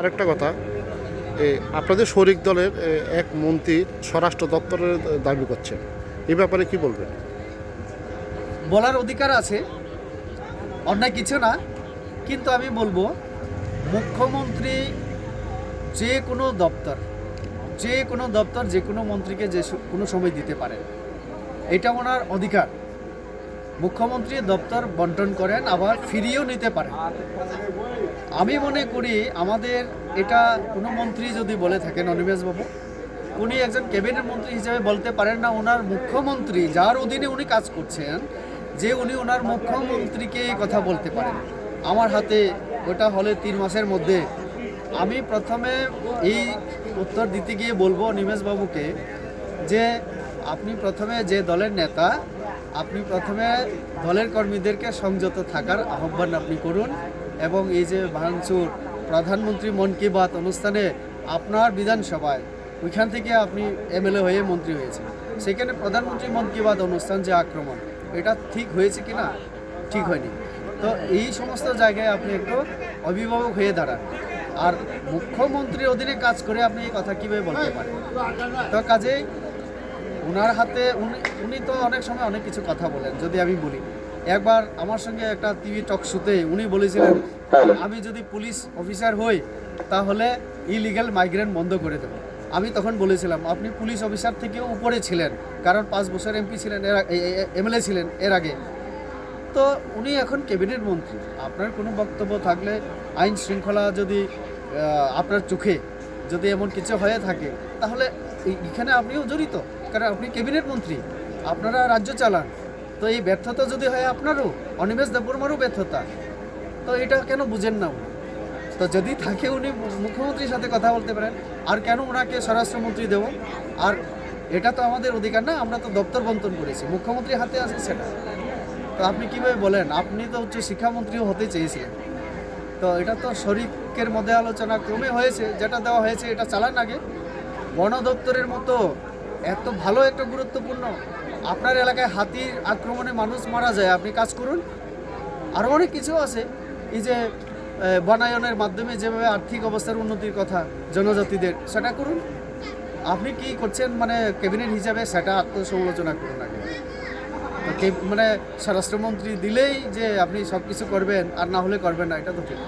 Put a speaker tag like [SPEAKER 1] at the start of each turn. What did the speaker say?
[SPEAKER 1] আরেকটা কথা আপনাদের শরিক দলের এক মন্ত্রী স্বরাষ্ট্র দপ্তরের দাবি করছেন। এ ব্যাপারে কি বলবেন?
[SPEAKER 2] বলার অধিকার আছে, অন্যায় কিছু না, কিন্তু আমি বলব, মুখ্যমন্ত্রী যে কোনো দপ্তর, যে কোনো দপ্তর, যে কোনো মন্ত্রীকে যে কোনো সময় দিতে পারেন। এটা ওনার অধিকার। মুখ্যমন্ত্রী দপ্তর বন্টন করেন, আবার ফিরিয়েও নিতে পারেন। আমি মনে করি আমাদের এটা কোনো মন্ত্রী যদি বলে থাকেন অনিমেষবাবু উনি একজন ক্যাবিনেট মন্ত্রী হিসেবে বলতে পারেন না ওনার মুখ্যমন্ত্রী, যার অধীনে উনি কাজ করছেন, যে উনি ওনার মুখ্যমন্ত্রীকে কথা বলতে পারেন। আমার হাতে ওটা হলে তিন মাসের মধ্যে। আমি প্রথমে এই উত্তর দিতে গিয়ে বলব নিমেশবাবুকে যে, আপনি প্রথমে যে দলের নেতা আপনি প্রথমে দলের কর্মীদেরকে সংযত থাকার আহ্বান আপনি করুন এবং এই যে ভাঙচুর, প্রধানমন্ত্রী মন কি বাত অনুষ্ঠানে আপনার বিধানসভায় ওইখান থেকে আপনি এমএলএ হয়ে মন্ত্রী হয়েছেন। সেখানে প্রধানমন্ত্রী মন কি বাত অনুষ্ঠান যে আক্রমণ, এটা ঠিক হয়েছে কি না ঠিক হয়নি। তো এই সমস্ত জায়গায় আপনি একটু অভিভাবক হয়ে দাঁড়ান। আর মুখ্যমন্ত্রীর অধীনে কাজ করে আপনি এই কথা কীভাবে বলতে পারেন? তো কাজেই ওনার হাতে উনি উনি তো অনেক সময় অনেক কিছু কথা বলেন যদি আমি বলি। একবার আমার সঙ্গে একটা টিভি টক শুতে উনি বলেছিলেন আমি যদি পুলিশ অফিসার হই তাহলে ইলিগাল মাইগ্রেন্ট বন্ধ করে দেবো। আমি তখন বলেছিলাম আপনি পুলিশ অফিসার থেকেও উপরে ছিলেন কারণ পাঁচ বছর এমপি ছিলেন এর এমএলএ ছিলেন এর আগে। তো উনি এখন ক্যাবিনেট মন্ত্রী আপনার কোনো বক্তব্য থাকলে আইন শৃঙ্খলা যদি আপনার চোখে যদি এমন কিছু হয়ে থাকে, তাহলে এখানে আপনিও জড়িত। কারণ আপনি ক্যাবিনেট মন্ত্রী, আপনারা রাজ্য চালান। তো এই ব্যর্থতা যদি হয় আপনারও, অনিমেষ দেববর্মারও ব্যর্থতা। তো এটা কেন বুঝেন না তো যদি থাকে উনি মুখ্যমন্ত্রীর সাথে কথা বলতে পারেন, আর কেন ওনাকে স্বরাষ্ট্রমন্ত্রী দেব? আর এটা তো আমাদের অধিকার না, আমরা তো দপ্তর বন্টন করেছি, মুখ্যমন্ত্রীর হাতে আছে সেটা। তো আপনি কীভাবে বলেন? আপনি তো উচ্চ শিক্ষামন্ত্রীও হতে চেয়েছিলেন। তো এটা তো শরিকের মধ্যে আলোচনা ক্রমে হয়েছে, যেটা দেওয়া হয়েছে এটা চালান আগে। বন দপ্তরের মতো এত ভালো একটা গুরুত্বপূর্ণ, আপনার এলাকায় হাতির আক্রমণে মানুষ মারা যায়, আপনি কাজ করুন। আরও অনেক কিছু আছে। এই যে বনায়নের মাধ্যমে যেভাবে আর্থিক অবস্থার উন্নতির কথা জনজাতিদের, সেটা করুন। আপনি কি করছেন মানে ক্যাবিনেট হিসাবে সেটা আত্মসমালোচনা করুন আগে। মানে স্বরাষ্ট্রমন্ত্রী দিলেই যে আপনি সব কিছু করবেন, আর না হলে করবেন না, এটা তো ঠিক।